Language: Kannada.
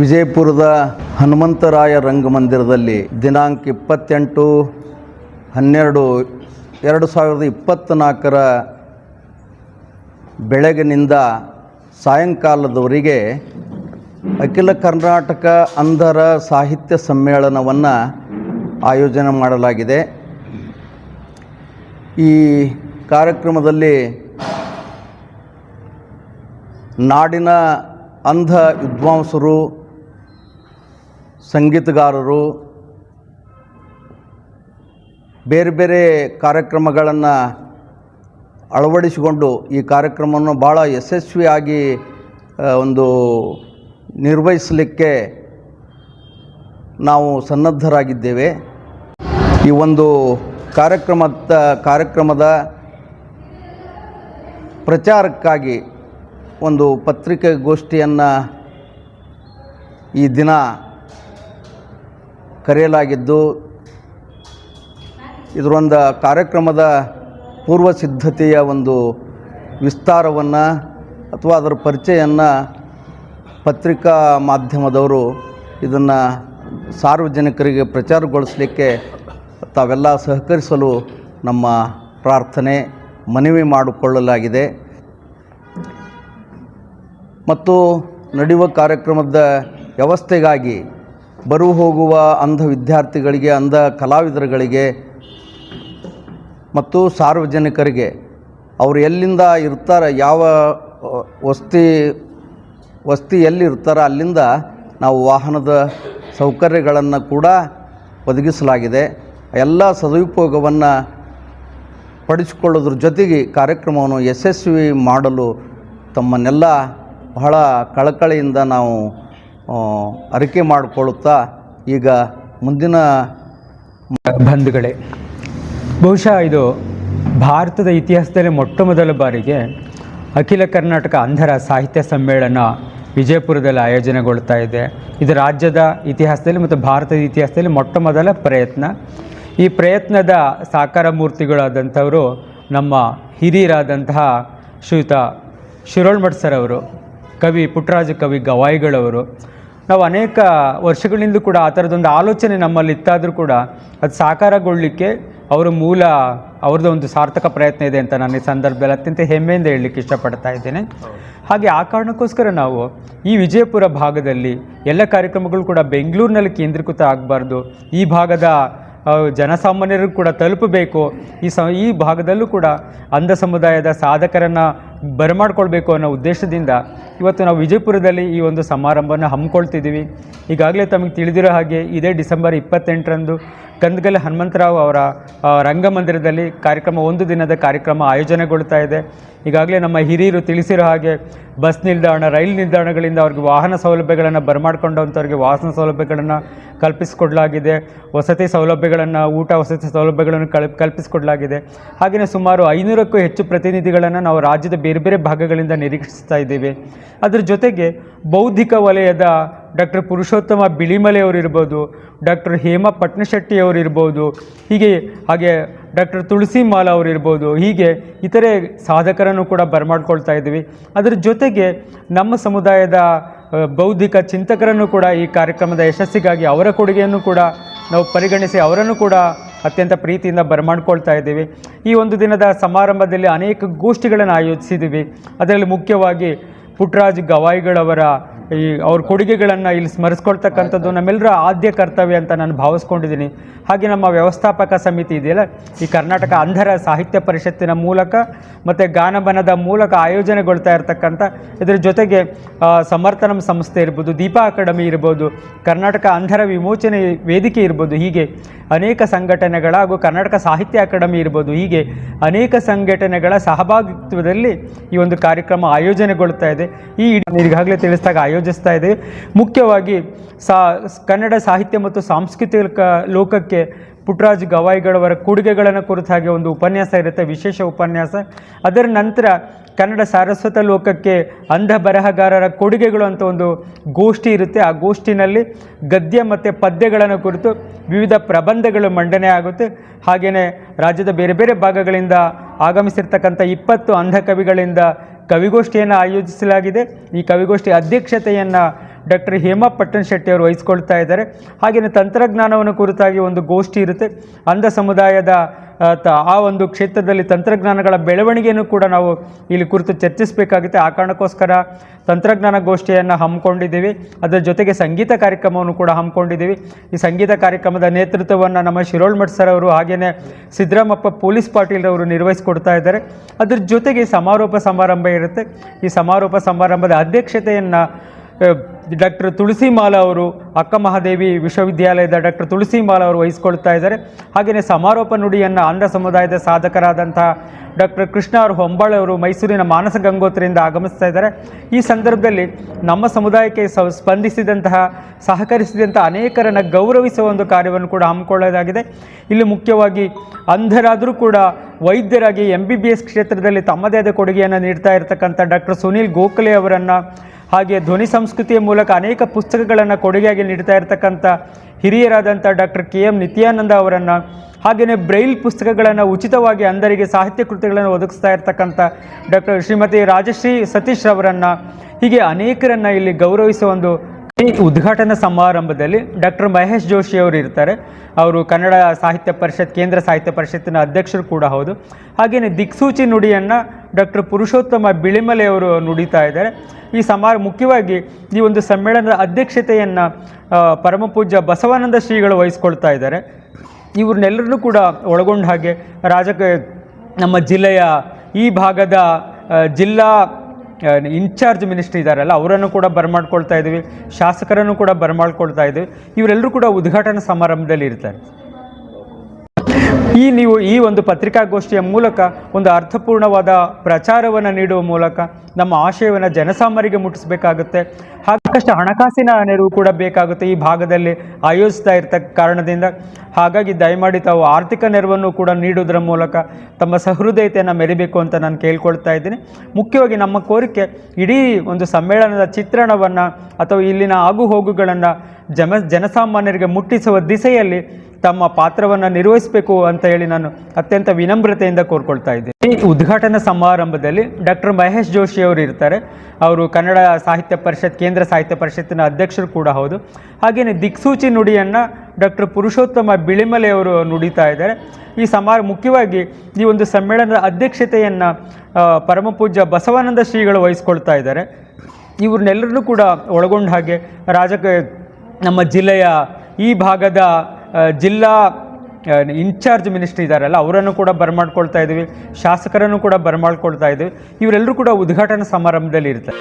ವಿಜಯಪುರದ ಹನುಮಂತರಾಯ ರಂಗಮಂದಿರದಲ್ಲಿ ದಿನಾಂಕ ಇಪ್ಪತ್ತೆಂಟು ಹನ್ನೆರಡು ಎರಡು ಸಾವಿರದ ಇಪ್ಪತ್ತ್ನಾಲ್ಕರ ಬೆಳಗಿನಿಂದ ಸಾಯಂಕಾಲದವರೆಗೆ ಅಖಿಲ ಕರ್ನಾಟಕ ಅಂಧರ ಸಾಹಿತ್ಯ ಸಮ್ಮೇಳನವನ್ನು ಆಯೋಜನೆ ಮಾಡಲಾಗಿದೆ. ಈ ಕಾರ್ಯಕ್ರಮದಲ್ಲಿ ನಾಡಿನ ಅಂಧ ವಿದ್ವಾಂಸರು ಸಂಗೀತಗಾರರು ಬೇರೆ ಬೇರೆ ಕಾರ್ಯಕ್ರಮಗಳನ್ನು ಅಳವಡಿಸಿಕೊಂಡು ಈ ಕಾರ್ಯಕ್ರಮವನ್ನು ಭಾಳ ಯಶಸ್ವಿಯಾಗಿ ಒಂದು ನಿರ್ವಹಿಸಲಿಕ್ಕೆ ನಾವು ಸನ್ನದ್ಧರಾಗಿದ್ದೇವೆ. ಈ ಒಂದು ಕಾರ್ಯಕ್ರಮದ ಕಾರ್ಯಕ್ರಮದ ಪ್ರಚಾರಕ್ಕಾಗಿ ಒಂದು ಪತ್ರಿಕಾಗೋಷ್ಠಿಯನ್ನು ಈ ದಿನ ಕರೆಯಲಾಗಿದ್ದು, ಇದರೊಂದು ಕಾರ್ಯಕ್ರಮದ ಪೂರ್ವ ಸಿದ್ಧತೆಯ ಒಂದು ವಿಸ್ತಾರವನ್ನು ಅಥವಾ ಅದರ ಪರಿಚಯವನ್ನು ಪತ್ರಿಕಾ ಮಾಧ್ಯಮದವರು ಇದನ್ನು ಸಾರ್ವಜನಿಕರಿಗೆ ಪ್ರಚಾರಗೊಳಿಸಲಿಕ್ಕೆ ತಾವೆಲ್ಲ ಸಹಕರಿಸಲು ನಮ್ಮ ಪ್ರಾರ್ಥನೆ ಮನವಿ ಮಾಡಿಕೊಳ್ಳಲಾಗಿದೆ. ಮತ್ತು ನಡೆಯುವ ಕಾರ್ಯಕ್ರಮದ ವ್ಯವಸ್ಥೆಗಾಗಿ ಬರು ಹೋಗುವ ಅಂಧ ವಿದ್ಯಾರ್ಥಿಗಳಿಗೆ, ಅಂಧ ಕಲಾವಿದರುಗಳಿಗೆ ಮತ್ತು ಸಾರ್ವಜನಿಕರಿಗೆ, ಅವರು ಎಲ್ಲಿಂದ ಇರ್ತಾರೆ, ಯಾವ ವಸ್ತಿ ವಸ್ತಿ ಎಲ್ಲಿ ಇರ್ತಾರೋ, ಅಲ್ಲಿಂದ ನಾವು ವಾಹನದ ಸೌಕರ್ಯಗಳನ್ನು ಕೂಡ ಒದಗಿಸಲಾಗಿದೆ. ಎಲ್ಲ ಸದುಪಯೋಗವನ್ನು ಪಡಿಸಿಕೊಳ್ಳೋದ್ರ ಜೊತೆಗೆ ಕಾರ್ಯಕ್ರಮವನ್ನು ಯಶಸ್ವಿ ಮಾಡಲು ತಮ್ಮನ್ನೆಲ್ಲ ಬಹಳ ಕಳಕಳಿಯಿಂದ ನಾವು ಅರಿಕೆ ಮಾಡಿಕೊಳ್ಳುತ್ತಾ ಈಗ ಮುಂದಿನ ಬಂಧುಗಳೇ, ಬಹುಶಃ ಇದು ಭಾರತದ ಇತಿಹಾಸದಲ್ಲಿ ಮೊಟ್ಟ ಮೊದಲ ಬಾರಿಗೆ ಅಖಿಲ ಕರ್ನಾಟಕ ಅಂಧರ ಸಾಹಿತ್ಯ ಸಮ್ಮೇಳನ ವಿಜಯಪುರದಲ್ಲಿ ಆಯೋಜನೆಗೊಳ್ತಾ ಇದೆ. ಇದು ರಾಜ್ಯದ ಇತಿಹಾಸದಲ್ಲಿ ಮತ್ತು ಭಾರತದ ಇತಿಹಾಸದಲ್ಲಿ ಮೊಟ್ಟ ಮೊದಲ ಪ್ರಯತ್ನ. ಈ ಪ್ರಯತ್ನದ ಸಾಕಾರ ಮೂರ್ತಿಗಳಾದಂಥವರು ನಮ್ಮ ಹಿರಿಯರಾದಂತಹ ಶ್ರೀಯುತ ಶಿರೋಳ್ಮಠ್ ಸರ್ ಅವರು, ಕವಿ ಪುಟ್ಟರಾಜ ಕವಿ ಗವಾಯಿಗಳವರು. ನಾವು ಅನೇಕ ವರ್ಷಗಳಿಂದ ಕೂಡ ಆ ಥರದೊಂದು ಆಲೋಚನೆ ನಮ್ಮಲ್ಲಿ ಇತ್ತಾದರೂ ಕೂಡ ಅದು ಸಾಕಾರಗೊಳ್ಳಲಿಕ್ಕೆ ಅವರ ಮೂಲ ಅವ್ರದ್ದು ಒಂದು ಸಾರ್ಥಕ ಪ್ರಯತ್ನ ಇದೆ ಅಂತ ನಾನು ಈ ಸಂದರ್ಭದಲ್ಲಿ ಅತ್ಯಂತ ಹೆಮ್ಮೆಯಿಂದ ಹೇಳಲಿಕ್ಕೆ ಇಷ್ಟಪಡ್ತಾ ಇದ್ದೇನೆ. ಹಾಗೆ ಆ ಕಾರಣಕ್ಕೋಸ್ಕರ ನಾವು ಈ ವಿಜಯಪುರ ಭಾಗದಲ್ಲಿ ಎಲ್ಲ ಕಾರ್ಯಕ್ರಮಗಳು ಕೂಡ ಬೆಂಗಳೂರಿನಲ್ಲಿ ಕೇಂದ್ರೀಕೃತ ಆಗಬಾರ್ದು. ಈ ಭಾಗದ ಆ, ಜನಸಾಮಾನ್ಯರಿಗೂ ಕೂಡ ತಲುಪಬೇಕು. ಈ ಸ ಈ ಭಾಗದಲ್ಲೂ ಕೂಡ ಅಂಧ ಸಮುದಾಯದ ಸಾಧಕರನ್ನು ಬರಮಾಡ್ಕೊಳ್ಬೇಕು ಅನ್ನೋ ಉದ್ದೇಶದಿಂದ ಇವತ್ತು ನಾವು ವಿಜಯಪುರದಲ್ಲಿ ಈ ಒಂದು ಸಮಾರಂಭವನ್ನು ಹಮ್ಮಿಕೊಳ್ತಿದ್ದೀವಿ. ಈಗಾಗಲೇ ತಮಗೆ ತಿಳಿದಿರೋ ಹಾಗೆ ಇದೇ ಡಿಸೆಂಬರ್ ಇಪ್ಪತ್ತೆಂಟರಂದು ಕಂದಗಲ್ ಹನುಮಂತರಾವ್ ಅವರ ರಂಗಮಂದಿರದಲ್ಲಿ ಕಾರ್ಯಕ್ರಮ, ಒಂದು ದಿನದ ಕಾರ್ಯಕ್ರಮ ಆಯೋಜನೆಗೊಳ್ತಾ ಇದೆ. ಈಗಾಗಲೇ ನಮ್ಮ ಹಿರಿಯರು ತಿಳಿಸಿರೋ ಹಾಗೆ ಬಸ್ ನಿಲ್ದಾಣ, ರೈಲು ನಿಲ್ದಾಣಗಳಿಂದ ಅವ್ರಿಗೆ ವಾಹನ ಸೌಲಭ್ಯಗಳನ್ನು ಬರಮಾಡ್ಕೊಂಡಂಥವ್ರಿಗೆ ವಾಹನ ಸೌಲಭ್ಯಗಳನ್ನು ಕಲ್ಪಿಸಿಕೊಡಲಾಗಿದೆ. ವಸತಿ ಸೌಲಭ್ಯಗಳನ್ನು, ಊಟ ವಸತಿ ಸೌಲಭ್ಯಗಳನ್ನು ಕಲ್, ಕಲ್ಪಿಸಿಕೊಡಲಾಗಿದೆ. ಹಾಗೆಯೇ ಸುಮಾರು ಐನೂರಕ್ಕೂ ಹೆಚ್ಚು ಪ್ರತಿನಿಧಿಗಳನ್ನು ನಾವು ರಾಜ್ಯದ ಬೇರೆ ಬೇರೆ ಭಾಗಗಳಿಂದ ನಿರೀಕ್ಷಿಸ್ತಾ ಇದ್ದೀವಿ. ಅದರ ಜೊತೆಗೆ ಬೌದ್ಧಿಕ ವಲಯದ ಡಾಕ್ಟರ್ ಪುರುಷೋತ್ತಮ ಬಿಳಿಮಲೆ ಅವರು ಇರ್ಬೋದು ಡಾಕ್ಟರ್ ಹೇಮಾ ಪಟ್ನಶೆಟ್ಟಿ ಅವರು ಇರ್ಬೋದು ಹೀಗೆ ಹಾಗೆ ಡಾಕ್ಟರ್ ತುಳಸಿ ಮಾಲ ಅವರಿರ್ಬೋದು, ಹೀಗೆ ಇತರೆ ಸಾಧಕರನ್ನು ಕೂಡ ಬರಮಾಡ್ಕೊಳ್ತಾ ಇದ್ದೀವಿ. ಅದರ ಜೊತೆಗೆ ನಮ್ಮ ಸಮುದಾಯದ ಬೌದ್ಧಿಕ ಚಿಂತಕರನ್ನು ಕೂಡ ಈ ಕಾರ್ಯಕ್ರಮದ ಯಶಸ್ಸಿಗಾಗಿ ಅವರ ಕೊಡುಗೆಯನ್ನು ಕೂಡ ನಾವು ಪರಿಗಣಿಸಿ ಅವರನ್ನು ಕೂಡ ಅತ್ಯಂತ ಪ್ರೀತಿಯಿಂದ ಬರಮಾಡ್ಕೊಳ್ತಾ ಇದ್ದೀವಿ. ಈ ಒಂದು ದಿನದ ಸಮಾರಂಭದಲ್ಲಿ ಅನೇಕ ಗೋಷ್ಠಿಗಳನ್ನು ಆಯೋಜಿಸಿದ್ದೀವಿ. ಅದರಲ್ಲಿ ಮುಖ್ಯವಾಗಿ ಪುಟ್ಟರಾಜ್ ಗವಾಯಿಗಳವರ ಈ ಅವ್ರ ಕೊಡುಗೆಗಳನ್ನು ಇಲ್ಲಿ ಸ್ಮರಿಸ್ಕೊಳ್ತಕ್ಕಂಥದ್ದು ನಮ್ಮೆಲ್ಲರ ಆದ್ಯ ಕರ್ತವ್ಯ ಅಂತ ನಾನು ಭಾವಿಸ್ಕೊಂಡಿದ್ದೀನಿ. ಹಾಗೆ ನಮ್ಮ ವ್ಯವಸ್ಥಾಪಕ ಸಮಿತಿ ಇದೆಯಲ್ಲ, ಈ ಕರ್ನಾಟಕ ಅಂಧರ ಸಾಹಿತ್ಯ ಪರಿಷತ್ತಿನ ಮೂಲಕ ಮತ್ತು ಗಾನಬನದ ಮೂಲಕ ಆಯೋಜನೆಗೊಳ್ತಾ ಇರತಕ್ಕಂಥ, ಇದರ ಜೊತೆಗೆ ಸಮರ್ಥನ ಸಂಸ್ಥೆ ಇರ್ಬೋದು, ದೀಪಾ ಅಕಾಡೆಮಿ ಇರ್ಬೋದು, ಕರ್ನಾಟಕ ಅಂಧರ ವಿಮೋಚನೆ ವೇದಿಕೆ ಇರ್ಬೋದು, ಹೀಗೆ ಅನೇಕ ಸಂಘಟನೆಗಳ ಹಾಗೂ ಕರ್ನಾಟಕ ಸಾಹಿತ್ಯ ಅಕಾಡೆಮಿ ಇರ್ಬೋದು, ಹೀಗೆ ಅನೇಕ ಸಂಘಟನೆಗಳ ಸಹಭಾಗಿತ್ವದಲ್ಲಿ ಈ ಒಂದು ಕಾರ್ಯಕ್ರಮ ಆಯೋಜನೆಗೊಳ್ತಾ ಇದೆ. ಈ ಈಗಾಗಲೇ ತಿಳಿಸಿದಾಗ ಆಯೋಜಿಸ್ತಾ ಇದ್ದೀವಿ ಮುಖ್ಯವಾಗಿ ಸಾ ಕನ್ನಡ ಸಾಹಿತ್ಯ ಮತ್ತು ಸಾಂಸ್ಕೃತಿಕ ಲೋಕಕ್ಕೆ ಪುಟ್ಟರಾಜ್ ಗವಾಯಿಗಳವರ ಕೊಡುಗೆಗಳನ್ನು ಕುರಿತು ಹಾಗೆ ಒಂದು ಉಪನ್ಯಾಸ ಇರುತ್ತೆ, ವಿಶೇಷ ಉಪನ್ಯಾಸ. ಅದರ ನಂತರ ಕನ್ನಡ ಸಾರಸ್ವತ ಲೋಕಕ್ಕೆ ಅಂಧ ಬರಹಗಾರರ ಕೊಡುಗೆಗಳು ಅಂತ ಒಂದು ಗೋಷ್ಠಿ ಇರುತ್ತೆ. ಆ ಗೋಷ್ಠಿನಲ್ಲಿ ಗದ್ಯ ಮತ್ತು ಪದ್ಯಗಳನ್ನು ಕುರಿತು ವಿವಿಧ ಪ್ರಬಂಧಗಳು ಮಂಡನೆ ಆಗುತ್ತೆ. ಹಾಗೆಯೇ ರಾಜ್ಯದ ಬೇರೆ ಬೇರೆ ಭಾಗಗಳಿಂದ ಆಗಮಿಸಿರ್ತಕ್ಕಂಥ ಇಪ್ಪತ್ತು ಅಂಧ ಕವಿಗಳಿಂದ ಕವಿಗೋಷ್ಠಿಯನ್ನು ಆಯೋಜಿಸಲಾಗಿದೆ. ಈ ಕವಿಗೋಷ್ಠಿ ಅಧ್ಯಕ್ಷತೆಯನ್ನು ಡಾಕ್ಟರ್ ಹೇಮಾ ಪಟ್ಟಣ ಶೆಟ್ಟಿ ಅವರು ವಹಿಸ್ಕೊಳ್ತಾ ಇದ್ದಾರೆ. ಹಾಗೆಯೇ ತಂತ್ರಜ್ಞಾನವನ್ನು ಕುರಿತಾಗಿ ಒಂದು ಗೋಷ್ಠಿ ಇರುತ್ತೆ. ಅಂಧ ಸಮುದಾಯದ ಆ, ಒಂದು ಕ್ಷೇತ್ರದಲ್ಲಿ ತಂತ್ರಜ್ಞಾನಗಳ ಬೆಳವಣಿಗೆಯನ್ನು ಕೂಡ ನಾವು ಇಲ್ಲಿ ಕುರಿತು ಚರ್ಚಿಸಬೇಕಾಗುತ್ತೆ. ಆ ಕಾರಣಕ್ಕೋಸ್ಕರ ತಂತ್ರಜ್ಞಾನ ಗೋಷ್ಠಿಯನ್ನು ಹಮ್ಮಿಕೊಂಡಿದ್ದೀವಿ. ಅದರ ಜೊತೆಗೆ ಸಂಗೀತ ಕಾರ್ಯಕ್ರಮವನ್ನು ಕೂಡ ಹಮ್ಮಿಕೊಂಡಿದ್ದೀವಿ. ಈ ಸಂಗೀತ ಕಾರ್ಯಕ್ರಮದ ನೇತೃತ್ವವನ್ನು ನಮ್ಮ ಶಿರೋಳ್ ಮಠ್ ಸರ್ ಅವರು ಹಾಗೆಯೇ ಸಿದ್ದರಾಮಪ್ಪ ಪೊಲೀಸ್ ಪಾಟೀಲ್ ಅವರು ನಿರ್ವಹಿಸಿಕೊಡ್ತಾ ಇದ್ದಾರೆ. ಅದ್ರ ಜೊತೆಗೆ ಸಮಾರೋಪ ಸಮಾರಂಭ ಇರುತ್ತೆ. ಈ ಸಮಾರೋಪ ಸಮಾರಂಭದ ಅಧ್ಯಕ್ಷತೆಯನ್ನು ಡಾಕ್ಟರ್ ತುಳಸಿಮಾಲ ಅವರು, ಅಕ್ಕ ಮಹಾದೇವಿ ವಿಶ್ವವಿದ್ಯಾಲಯದ ಡಾಕ್ಟರ್ ತುಳಸಿಮಾಲ ಅವರು ವಹಿಸ್ಕೊಳ್ತಾ ಇದ್ದಾರೆ. ಹಾಗೆಯೇ ಸಮಾರೋಪ ನುಡಿಯನ್ನು ಆಂಧ್ರ ಸಮುದಾಯದ ಸಾಧಕರಾದಂತಹ ಡಾಕ್ಟರ್ ಕೃಷ್ಣ ಅವರು ಹೊಂಬಾಳೆ ಅವರು ಮೈಸೂರಿನ ಮಾನಸ ಗಂಗೋತ್ರಿಯಿಂದ ಆಗಮಿಸ್ತಾ ಇದ್ದಾರೆ. ಈ ಸಂದರ್ಭದಲ್ಲಿ ನಮ್ಮ ಸಮುದಾಯಕ್ಕೆ ಸ್ಪಂದಿಸಿದಂತಹ ಸಹಕರಿಸಿದಂಥ ಅನೇಕರನ್ನು ಗೌರವಿಸುವ ಒಂದು ಕಾರ್ಯವನ್ನು ಕೂಡ ಹಮ್ಮಿಕೊಳ್ಳೋದಾಗಿದೆ ಇಲ್ಲಿ ಮುಖ್ಯವಾಗಿ ಅಂಧರಾದರೂ ಕೂಡ ವೈದ್ಯರಾಗಿ ಎಂ ಬಿ ಬಿ ಎಸ್ ಕ್ಷೇತ್ರದಲ್ಲಿ ತಮ್ಮದೇ ಆದ ಕೊಡುಗೆಯನ್ನು ನೀಡ್ತಾ ಇರತಕ್ಕಂಥ ಡಾಕ್ಟರ್ ಸುನೀಲ್ ಗೋಖಲೆ ಅವರನ್ನು ಹಾಗೆ ಧ್ವನಿ ಸಂಸ್ಕೃತಿಯ ಮೂಲಕ ಅನೇಕ ಪುಸ್ತಕಗಳನ್ನು ಕೊಡುಗೆಯಾಗಿ ನೀಡ್ತಾ ಇರತಕ್ಕಂಥ ಹಿರಿಯರಾದಂಥ ಡಾಕ್ಟರ್ ಕೆ ಎಂ ನಿತ್ಯಾನಂದ ಅವರನ್ನು ಹಾಗೆಯೇ ಬ್ರೈಲ್ ಪುಸ್ತಕಗಳನ್ನು ಉಚಿತವಾಗಿ ಅಂದರಿಗೆ ಸಾಹಿತ್ಯ ಕೃತಿಗಳನ್ನು ಒದಗಿಸ್ತಾ ಇರತಕ್ಕಂಥ ಡಾಕ್ಟರ್ ಶ್ರೀಮತಿ ರಾಜಶ್ರೀ ಸತೀಶ್ ಅವರನ್ನು ಹೀಗೆ ಅನೇಕರನ್ನು ಇಲ್ಲಿ ಗೌರವಿಸುವ ಒಂದು ಈ ಉದ್ಘಾಟನಾ ಸಮಾರಂಭದಲ್ಲಿ ಡಾಕ್ಟರ್ ಮಹೇಶ್ ಜೋಶಿ ಅವರು ಇರ್ತಾರೆ. ಅವರು ಕನ್ನಡ ಸಾಹಿತ್ಯ ಪರಿಷತ್, ಕೇಂದ್ರ ಸಾಹಿತ್ಯ ಪರಿಷತ್ತಿನ ಅಧ್ಯಕ್ಷರು ಕೂಡ ಹೌದು. ಹಾಗೆಯೇ ದಿಕ್ಸೂಚಿ ನುಡಿಯನ್ನು ಡಾಕ್ಟರ್ ಪುರುಷೋತ್ತಮ ಬಿಳಿಮಲೆ ಅವರು ನುಡಿತಾ ಇದ್ದಾರೆ. ಈ ಸಮಾರ ಮುಖ್ಯವಾಗಿ ಈ ಒಂದು ಸಮ್ಮೇಳನದ ಅಧ್ಯಕ್ಷತೆಯನ್ನು ಪರಮಪೂಜ್ಯ ಬಸವಾನಂದ ಶ್ರೀಗಳು ವಹಿಸ್ಕೊಳ್ತಾ ಇದ್ದಾರೆ. ಇವ್ರನ್ನೆಲ್ಲರನ್ನೂ ಕೂಡ ಒಳಗೊಂಡ ಹಾಗೆ ರಾಜಕ ನಮ್ಮ ಜಿಲ್ಲೆಯ ಈ ಭಾಗದ ಜಿಲ್ಲಾ ಇನ್ಚಾರ್ಜ್ ಮಿನಿಸ್ಟ್ರಿ ಇದ್ದಾರಲ್ಲ ಅವರನ್ನು ಕೂಡ ಬರಮಾಡ್ಕೊಳ್ತಾ ಇದ್ದೀವಿ ಶಾಸಕರನ್ನು ಕೂಡ ಬರಮಾಡ್ಕೊಳ್ತಾ ಇದ್ದೀವಿ ಇವರೆಲ್ಲರೂ ಕೂಡ ಉದ್ಘಾಟನಾ ಸಮಾರಂಭದಲ್ಲಿ ಇರ್ತಾರೆ. ಈ ನೀವು ಈ ಒಂದು ಪತ್ರಿಕಾಗೋಷ್ಠಿಯ ಮೂಲಕ ಒಂದು ಅರ್ಥಪೂರ್ಣವಾದ ಪ್ರಚಾರವನ್ನು ನೀಡುವ ಮೂಲಕ ನಮ್ಮ ಆಶಯವನ್ನು ಜನಸಾಮರಿಗೆ ಮುಟ್ಟಿಸಬೇಕಾಗುತ್ತೆ. ಸಾಕಷ್ಟು ಹಣಕಾಸಿನ ನೆರವು ಕೂಡ ಬೇಕಾಗುತ್ತೆ ಈ ಭಾಗದಲ್ಲಿ ಆಯೋಜಿಸ್ತಾ ಇರ್ತಕ್ಕ ಕಾರಣದಿಂದ. ಹಾಗಾಗಿ ದಯಮಾಡಿ ತಾವು ಆರ್ಥಿಕ ನೆರವನ್ನು ಕೂಡ ನೀಡುವುದರ ಮೂಲಕ ತಮ್ಮ ಸಹೃದಯತೆಯನ್ನು ಮೆರಿಬೇಕು ಅಂತ ನಾನು ಕೇಳ್ಕೊಳ್ತಾ ಇದ್ದೀನಿ. ಮುಖ್ಯವಾಗಿ ನಮ್ಮ ಕೋರಿಕೆ ಇಡೀ ಒಂದು ಸಮ್ಮೇಳನದ ಚಿತ್ರಣವನ್ನು ಅಥವಾ ಇಲ್ಲಿನ ಆಗುಹೋಗುಗಳನ್ನು ಜನ ಜನಸಾಮಾನ್ಯರಿಗೆ ಮುಟ್ಟಿಸುವ ದಿಸೆಯಲ್ಲಿ ತಮ್ಮ ಪಾತ್ರವನ್ನು ನಿರ್ವಹಿಸಬೇಕು ಅಂತ ಹೇಳಿ ನಾನು ಅತ್ಯಂತ ವಿನಮ್ರತೆಯಿಂದ ಕೋರ್ಕೊಳ್ತಾ ಇದ್ದೀನಿ. ಈ ಉದ್ಘಾಟನಾ ಸಮಾರಂಭದಲ್ಲಿ ಡಾಕ್ಟರ್ ಮಹೇಶ್ ಜೋಶಿ ಅವರು ಇರ್ತಾರೆ. ಅವರು ಕನ್ನಡ ಸಾಹಿತ್ಯ ಪರಿಷತ್, ಕೇಂದ್ರ ಸಾಹಿತ್ಯ ಪರಿಷತ್ತಿನ ಅಧ್ಯಕ್ಷರು ಕೂಡ ಹೌದು. ಹಾಗೆಯೇ ದಿಕ್ಸೂಚಿ ನುಡಿಯನ್ನು ಡಾಕ್ಟರ್ ಪುರುಷೋತ್ತಮ ಬಿಳಿಮಲೆ ಅವರು ನುಡಿತಾ ಇದ್ದಾರೆ. ಈ ಸಮಾರ ಮುಖ್ಯವಾಗಿ ಈ ಒಂದು ಸಮ್ಮೇಳನದ ಅಧ್ಯಕ್ಷತೆಯನ್ನು ಪರಮಪೂಜ್ಯ ಬಸವಾನಂದ ಶ್ರೀಗಳು ವಹಿಸ್ಕೊಳ್ತಾ ಇದ್ದಾರೆ. ಇವ್ರನ್ನೆಲ್ಲರನ್ನೂ ಕೂಡ ಒಳಗೊಂಡ ಹಾಗೆ ರಾಜಕ ನಮ್ಮ ಜಿಲ್ಲೆಯ ಈ ಭಾಗದ ಜಿಲ್ಲಾ ಇನ್ಚಾರ್ಜ್ ಮಿನಿಸ್ಟ್ರಿ ಇದ್ದಾರಲ್ಲ ಅವರನ್ನು ಕೂಡ ಬರಮಾಡ್ಕೊಳ್ತಾ ಇದ್ದೀವಿ ಶಾಸಕರನ್ನು ಕೂಡ ಬರಮಾಡ್ಕೊಳ್ತಾ ಇದ್ದೀವಿ ಇವರೆಲ್ಲರೂ ಕೂಡ ಉದ್ಘಾಟನಾ ಸಮಾರಂಭದಲ್ಲಿ ಇರ್ತಾರೆ.